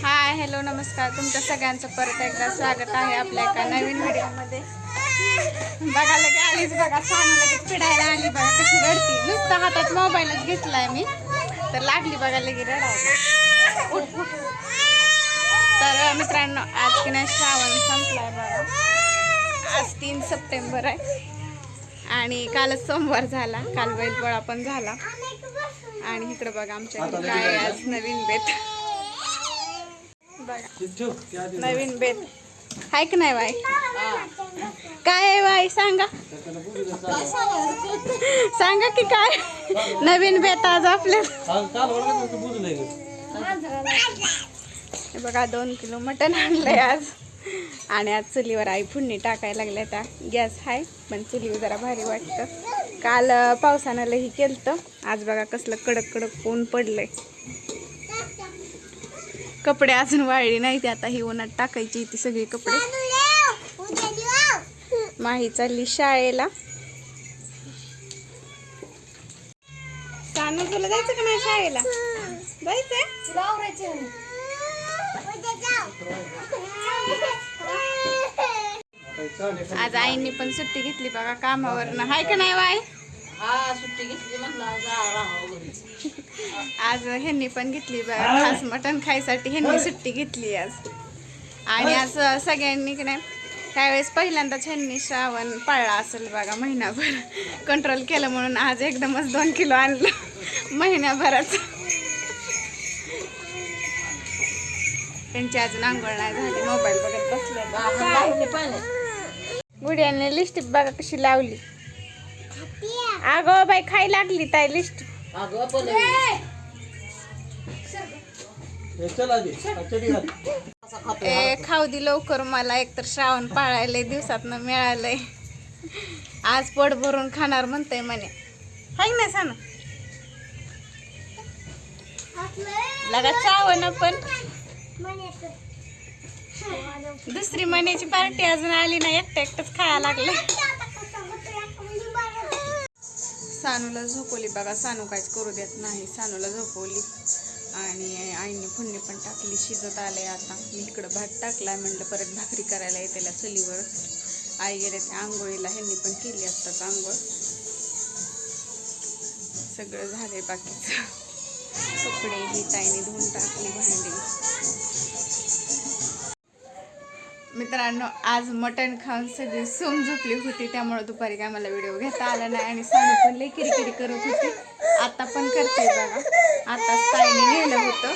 Hi hello नमस्कार. तुमच्या सगळ्यांचं परत एकदा स्वागत आहे आपल्या एका नवीन व्हिडिओमध्ये. बघा लगे आलीच बघा सांग लगेच पिडायला आली बघा कशी रडती. नुसतं हातात मोबाईलच घेतलाय मी तर लागली बघा लगे रडायला. उठ उठ. तर मित्रांनो आज की नाही श्रावण संपलाय बघा. आज तीन सप्टेंबर आहे. आणि कालच सोमवार झाला. काल बैलपोळा पण झाला. आणि इकडे बघा आमच्या काय आहे आज नवीन बेत बघा नवीन बेत. हाय की नाही बाई? काय आहे बाई सांगा. सांगा की काय? नवीन बेत आज आपल्या हे बघा दोन किलो मटण आणलंय आज. आणि आज चुलीवर आई फुडणी टाकायला लागल्या त्या. गॅस आहे पण चुलीवर जरा भारी वाटतं. काल पावसानं लई केलं आज बघा कसलं कडक कडक ऊन पडलंय. कपडे अजून वाळले नाही ते आता ही उन्हात टाकायची ती सगळी कपडे. माही चालली शाळेला. सानू तुला जायचं का नाही शाळेला? जायचंय? आज आईने पण सुट्टी घेतली बघा कामावरनं. हाय का नाही वाय सुट्टी घेतली म्हणलं आज राहावं घरीच. आज ह्यांनी पण घेतली बघा खास मटण खायसाठी ह्यांनी सुट्टी घेतली आज. आणि आज सगळ्यांनी की नाही त्यावेळेस पहिल्यांदाच ह्यांनी श्रावण पाळला असेल बघा महिनाभर. कंट्रोल केलं म्हणून आज एकदमच दोन किलो आणलं महिन्याभराच त्यांची अजून आंघोळ नाही झाली मोबाईल बघत बसले. गुडियाने लिस्टिप बघा कशी लावली. अगं बाई खाई लागली ताई लिस्ट अगं पण ए! खाऊ दे लवकर मला एकतर श्रावण पाळायला दिवसात मिळालंय. आज पोट भरून खाणार म्हणतंय म्हणे. हाय ना सांग. लगा चावं पण. दुसरी महिन्याची पार्टी अजून आली नाही एकटं एकटंच खायला लागलं सानूला झोपवली बघा सानू काहीच करू देत नाही. सानूला झोपवली आणि आईने फुडणी पण टाकली शिजत आले आता. मी इकडं भात टाकला म्हणलं परत भाकरी करायला येते चुलीवर. आई गेले त्या आंघोळीला ह्यांनी पण केली असतात आंघोळ. सगळं झालंय बाकीचं. कपडे ही ताईने धुवून टाकली भांडी. मित्रांनो आज मटण खाऊन सगळी सोम झोपली होती त्यामुळे दुपारी काय मला व्हिडिओ घेता आला नाही आणि सानू पण लई किरकिरी करत होती. आता पण करते बघा. आता ताईने नेलं होतं.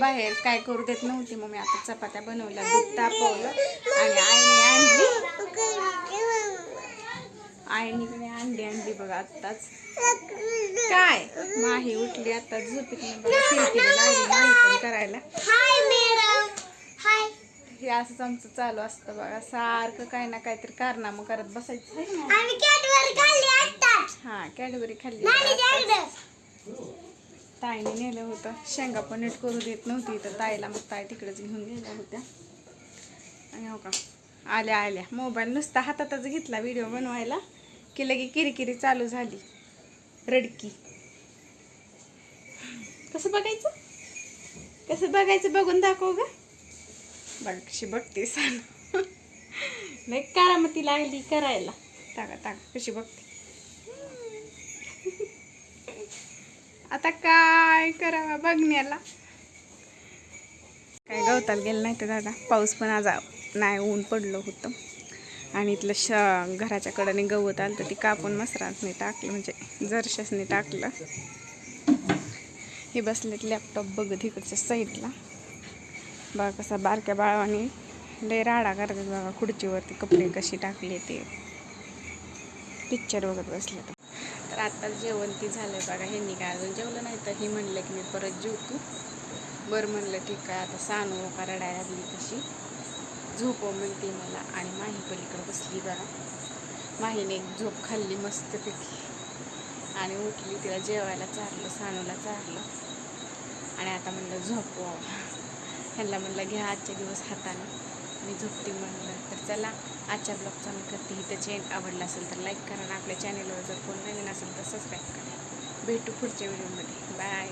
बाहेर काय करू देत नव्हती मग मी आता चपात्या बनवल्या दूध तापवलं आणि आईने आणली. आईने अंडी आणली बघा आत्ताच. काय? माही उठली आता झोपीत बघा किरकिरी लागली पण करायला. असंच आमचं चालू असतं बघा. सारखं काय ना काहीतरी कारनामं करत बसायचं. हा कॅडबरी खाल्ली. ताईने नेलं होतं. शेंगा पण नीट करू देत नव्हती तर ताईला मग ताई तिकडेच घेऊन गेल्या होत्या. आणि हो का? आल्या आल्या. मोबाईल नुसता हातातच घेतला व्हिडिओ बनवायला की लगे किरकिरी चालू झाली. रडकी. कसं बघायचं? कसं बघायचं बघून दाखव ग. बघ कशी बघते सांग. लय कारामती लागली करायला. टाका टाका कशी बघते? आता काय करावं बघण्याला? काय गवताला गेलं नाही तर दादा पाऊस पण आज नाही ऊन पडलं होतं. आणि इथलं श घराच्या कडेने गवत आलं तर ती कापून मसरांनी टाकलं म्हणजे जरशासने टाकलं. हे बसलेत लॅपटॉप बघत इकडच्या साईडला बघा कसा बारक्या बाळाने लय राडा करतात बघा खुर्चीवरती कपडे कशी टाकले ते. पिक्चर बघत बसले तर. आता जेवण ती झालं बघा ह्यांनी काय अजून जेवलं नाही तर ही म्हणलं की मी परत जेवतो बरं म्हणलं ठीक आहे आता सानू का रडाय लागली कशी. झोप म्हणते मला आणि माही पलीकडे बसली बघा. माहीने एक झोप खाल्ली मस्तपैकी. आणि उठली तिला जेवायला चारलं सानूला चारलं. आणि आता म्हणलं झोपवा ह्यांना म्हणलं घ्या आजच्या दिवस हाताने. मी झोपते म्हणलं तर चला आजच्या ब्लॉग चालू करते. ही त्याचे आवडला असेल तर लाईक करा आणि आपल्या चॅनलवर जर कोण नवीन असेल तर सबस्क्राईब करा. भेटू पुढच्या व्हिडिओमध्ये. बाय.